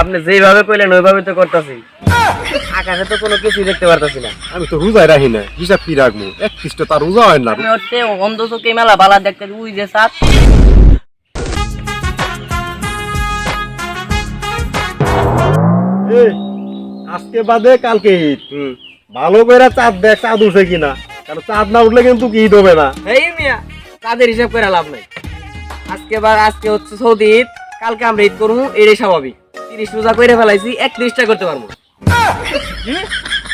আপনি যেইভাবে কইলেন ওইভাবে তো করতেছি। আকাশে তো কোনো কিছুই দেখতে পারতাছি না। আমি তো রোজায় রাখি না হিসাব কি রাখব? এক খ্রিস্ট তার রোজা হয় না। আমি হচ্ছে অন্ধ চোখে মেলা বালা দেখতে উই যে সাত আজকে বাদে কালকে ঈদ। ভালো করে চাঁদ দেখ চাঁদ উঠে কিনা। কারণ চাঁদ না উঠলে কিন্তু কি ঈদ হবে না। এই মিয়া তাদের হিসাব করে লাভ নাই। আজকে বা আজকে হচ্ছে সৌদি ঈদ কালকে আমরা ঈদ করব এটাই স্বাভাবিক। তিরিশ রোজা করে ফেলাইছি একত্রিশটা করতে পারব।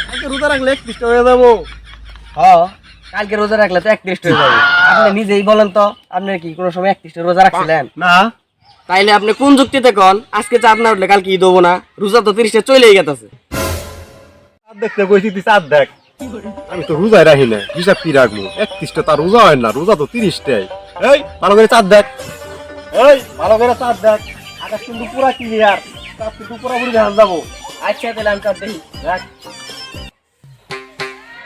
কালকে রোজা রাখলে এক খ্রিস্ট হয়ে যাব। হ কালকে রোজা রাখলে তো একত্রিশটা হয়ে যাবে। আপনি নিজেই বলেন তো আপনি কি কোনো সময় একত্রিশটা রোজা রাখছিলেন? না। তাইলে আপনি কোন যুক্তিতে কন? আজকে চাঁদ না উঠলে কালকে ঈদ হব না। রোজা তো তিরিশটা চলেই গেছে চাঁদ দেখতে কইছি তুই চাঁদ দেখ। আমি তো রোজায় রাখি না হিসাব কি রাখব? এক খ্রিস্ট তার রোজা হয় না রোজা তো তিরিশটাই। এই ভালো করে চাঁদ দেখ। এই ভালো করে চাঁদ দেখ। আকাশ কিন্তু পুরা ক্লিয়ার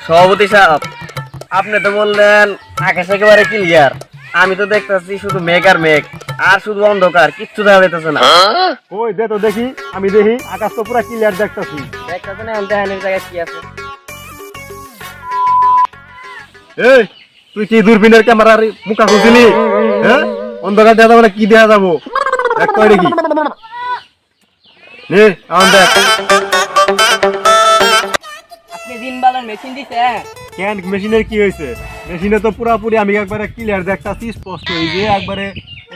সভাপতি সাহেব, আপনি তো বললেন আকাশ একেবারে ক্লিয়ার আমি তো দেখতেছি শুধু মেঘ আর মেঘ, আর শুধু অন্ধকার, কিচ্ছু দেখা যাইতেছে না। ওই দে তো দেখি, আমি দেখি, আকাশ তো পুরা ক্লিয়ার দেখতাছি। এই, তুই কি দূরবীনের ক্যামেরার মুখা খুঁজছিলি হ্যাঁ? অন্ধকার দেখা যাবে কি দেখা যাব? দেখি। নে আমার দেখ। আপনি দিন বালার মেশিন দিছেন কেন মেশিনের কি হয়েছে? মেশিনে তো পুরাপুরি আমি একবারে ক্লিয়ার দেখতাছি স্পষ্ট এই যে একবারে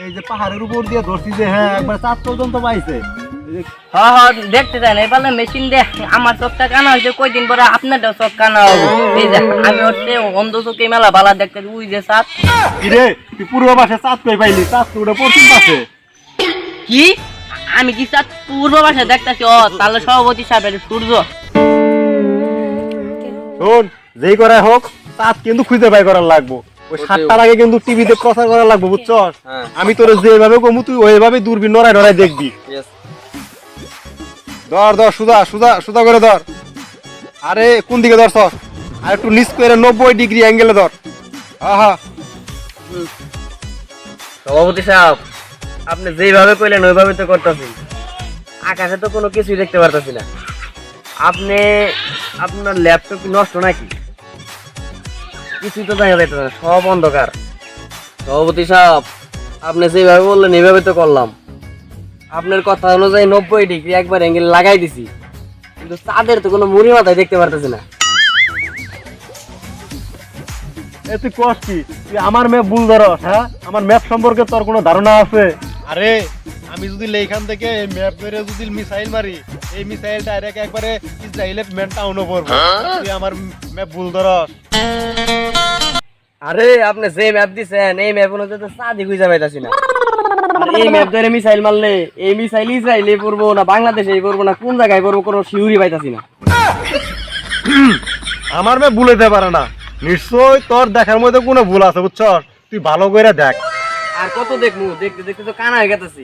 এই যে পাহাড়ের উপর দিয়ে ধরছি যে হ্যাঁ একবার চাঁদ পর্যন্ত পাইছে। হ্যাঁ হ্যাঁ দেখতে চাই না এবার মেশিন দে আমার চোখটা কানা হয়েছে কয়দিন পরে আপনারটাও চোখ কানা হবে। এই যে আমি হচ্ছে অন্ধ চোখে মেলা বালা দেখতে উই যে রে তুই পূর্ব পাশে চাঁদ কই পাইলি? চাঁদ তো ওটা পশ্চিম পাশে। কি? আমি কি চাঁদ পূর্ব পাশে দেখতেছি? ও তাহলে সভাপতি সাহেব সূর্য। শোন যেই করে হোক চাঁদ কিন্তু খুঁজে বাই করার লাগবো। ওই সাতটার আগে কিন্তু টিভিতে প্রচার করা লাগবো বুঝছস? হ্যাঁ। আমি তোর যেভাবে কমু তুই ওইভাবে দূরবীন নড়াই নড়াই দেখবি। ধর ধর সুদা সুদা সুদা করে ধর। আরে কোন দিকে ধর সর আর একটু নিচ করে নব্বই ডিগ্রি অ্যাঙ্গেলে ধর। আহা। সভাপতি সাহেব। আপনি যেইভাবে কইলেন, ওইভাবে তো করতেছি। আকাশে তো কোনো কিছুই দেখতে পারতেছি না। আপনি, আপনার ল্যাপটপ নষ্ট নাকি? কিছুই তো দেখা যাইতেছে না, সব অন্ধকার। সভাপতি সাহেব, আপনি যেভাবে বললেন, এইভাবে তো করলাম। আপনার কথা অনুযায়ী নব্বই ডিগ্রি একবার অ্যাঙ্গেল লাগাই দিছি। কিন্তু তাদের তো কোনো মুড়ি মাথায় দেখতে পারতেছি না। এ তুই কস কি? আমার ম্যাপ ভুল ধরস হ্যাঁ? আমার ম্যাপ সম্পর্কে তোর কোনো ধারণা আছে? আরে আমি যদি এইখান থেকে এই ম্যাপ ধরে যদি মিসাইল মারি এই মিসাইল ডাইরেক্ট একবারে ইসরায়েলের মেন টাউনে পড়ব। তুই আমার ম্যাপ ভুল ধরস। আরে আপনি যে ম্যাপ দিছেন এই ম্যাপ অনুযায়ী তো চাঁদি খুঁজে পাইতাছি না এই ম্যাপ ধরে মিসাইল মারলে এই মিসাইল ইসরায়েলে পড়ব না বাংলাদেশে পড়ব না কোন জায়গায় পড়ব কোনো শিউরি পাইতাছি না আমার ম্যাপ ভুল হইতে পারে না। নিশ্চয় তোর দেখার মধ্যে কোনো ভুল আছে বুঝছস? তুই ভালো করে দেখ। আর কত দেখব দেখতে দেখতে তো কানা হয়ে গেতেছি।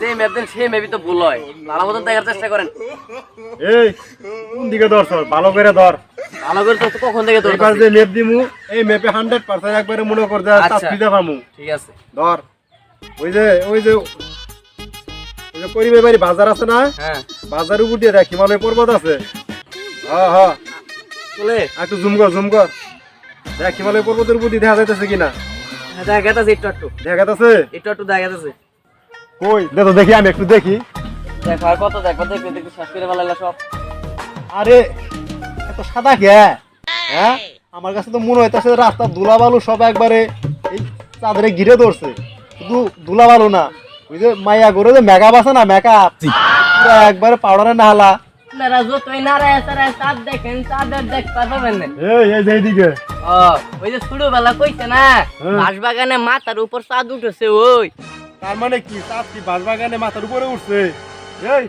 যে ম্যাপ দেন সেই ম্যাপই তো ভুল হয়। ভালো মতন দেখার চেষ্টা করেন। এই কোন দিকে ধরছস ভালো করে ধর। ভালো করে তো কখন থেকে তোর এবার যে ম্যাপ দিমু এই ম্যাপে হান্ড্রেড পার্সেন্ট একবারে মনে কর যে আচ্ছা। তার ফিদে পামু। ঠিক আছে। ধর। ওই যে ওই যে ওই যে করিবে বাড়ি বাজার আছে না? হ্যাঁ। বাজার উপর দিয়ে দেখ হিমালয় পর্বত আছে। হ্যাঁ হ্যাঁ চলে। একটু জুম কর জুম কর। দেখ হিমালয় পর্বতের উপর দিয়ে দেখা যাইতেছে কিনা। হ্যাঁ, দেখা গেতেছে একটু একটু একটু কই? দে দেখি আমি একটু দেখি। দেখো আর কত দেখো দেখবে দেখবে শেষ করে ফেলাইলা সব। আরে এত সাদা কে হ্যাঁ? আমার কাছে তো মনে হইতেছে রাস্তা ধুলা বালু সব একবারে এই চাঁদরে ঘিরে ধরছে। শুধু ধুলা বালু না ওই যে মাইয়া করে যে মেকআপ আছে না মেকআপ পুরো একবারে পাউডারে নাহালা আপনারা যতই নারায় সারায় চাঁদ দেখেন চাঁদের দেখতে পাবেন না এই এই যে এইদিকে ও, ওই যে ছোটবেলা কইছে না হ্যাঁ। বাঁশবাগানে মাথার উপর চাঁদ উঠেছে ওই তার মানে কি চাঁদ কি বাঁশবাগানে মাথার উপরে উঠছে এই